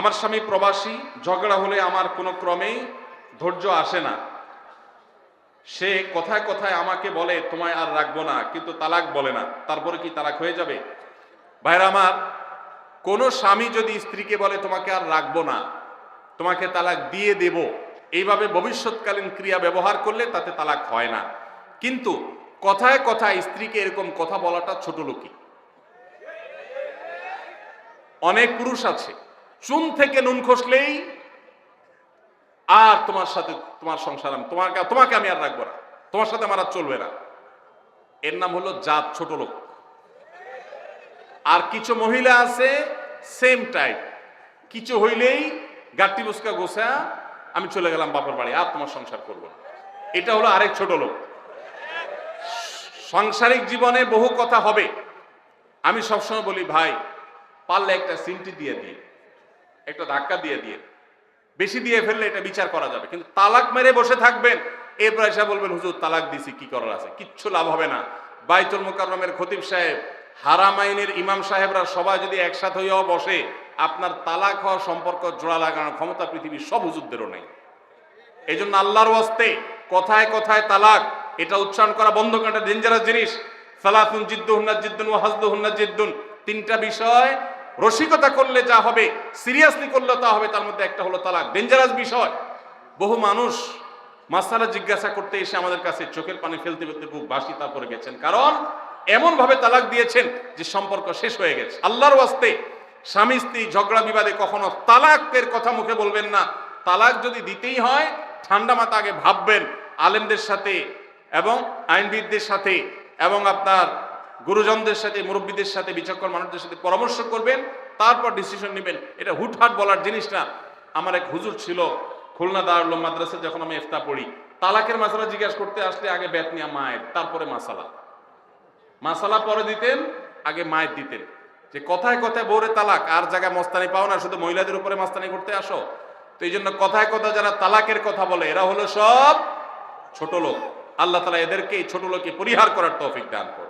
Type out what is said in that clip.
আমার স্বামী প্রবাসী, ঝগড়া হলে আমার কোনো ক্রমেই ধৈর্য আসে না। সে কথায় কথায় আমাকে বলে, তোমায় আর রাখব না। কিন্তু তালাক বলে না। তারপরে কি তালাক হয়ে যাবে? ভাইরা আমার, কোনো স্বামী যদি স্ত্রীকে বলে, তোমাকে আর রাখব না, তোমাকে তালাক দিয়ে দেব। এইভাবে ভবিষ্যৎকালীন ক্রিয়া ব্যবহার করলে তাতে তালাক হয় না। কিন্তু কথায় কথায় স্ত্রীকে এরকম কথা বলাটা ছোট লোকই। অনেক পুরুষ আছে চুন থেকে নুন খসলেই আর তোমার সাথে তোমার সংসার আমি তোমার তোমাকে আমি আর রাখব না। তোমার সাথে আমার আর চলবে না। এর নাম হলো জাত ছোট লোক। আর কিছু মহিলা আছে সেম টাইপ কিছু হইলেই গাট্টি বুসকা গোসা আমি চলে গেলাম বাপের বাড়ি, আর তোমার সংসার করব না। এটা হলো আরেক ছোট লোক। সাংসারিক জীবনে বহু কথা হবে। আমি সবসময় বলি, ভাই, পারলে একটা সিমটি দিয়ে দিয়ে একটা ধাক্কা দিয়ে দিয়ে। বেশি দিয়ে ফেললে এটা বিচার করা যাবে। কিন্তু তালাক মেরে বসে থাকবেন, এরপর এসে বলবেন, হুজুর, তালাক দিছি, কি করার আছে? কিচ্ছু লাভ হবে না। বাইতুল মোকাররমের খতিব সাহেব, হারাম আইনের ইমাম সাহেবরা সবাই যদি একসাথে হইয়াও বসে, আপনার তালাক হওয়া সম্পর্ক জোড়া লাগানোর ক্ষমতা পৃথিবীর সব হুজুরদেরও নেই। এই জন্য আল্লাহর ওয়াস্তে কথায় কথায় তালাক, এটা উচ্চারণ করা বন্ধ করা একটা ডেঞ্জারাস জিনিস। সালাতুন জিদ্দুহুন্না জিদ্দুন ও হাসদুহুন্না জিদ্দুন তিনটা বিষয় রসিকতা করলে যা হবে সিরিয়াসলি করলে তা হবে, তার মধ্যে একটা হলো তালাক। ডেঞ্জারাস বিষয়। বহু মানুষ মাসালা জিজ্ঞাসা করতে এসে আমাদের কাছে চোখের পানি ফেলতে ফেলতে বুক বাসি তারপরে গেছেন। কারণ এমন ভাবে তালাক দিয়েছেন যে সম্পর্ক শেষ হয়ে গেছে। আল্লাহর ওয়াস্তে স্বামী স্ত্রী ঝগড়া বিবাদে কখনো তালাকের কথা মুখে বলবেন না। তালাক যদি দিতেই হয়, ঠান্ডা মাথা আগে ভাববেন। আলেমদের সাথে এবং আইনবিদদের সাথে এবং আপনার গুরুজনদের সাথে, মুরব্বীদের সাথে, বিচক্ষণ মানুষদের সাথে পরামর্শ করবেন, তারপর ডিসিশন নেবেন। এটা হুটহাট বলার জিনিস না। আমার এক হুজুর ছিল খুলনা দারুল মাদ্রাসা যখন আমি ইফতা পড়ি, তালাকের মাসালা জিজ্ঞাসা করতে আসলে আগে ব্যাত নিয়া মায়ের, তারপরে মাসালা। মাসালা পরে দিতেন, আগে মায়ের দিতেন। যে কথায় কথায় বৌরে তালাক, আর জায়গায় মস্তানি পাও না, শুধু মহিলাদের উপরে মস্তানি করতে আসো। তো এই জন্য কথায় কথা যারা তালাকের কথা বলে, এরা হলো সব ছোট লোক। আল্লাহ তালা এদেরকে এই ছোট লোককে পরিহার করার তৌফিক দান করো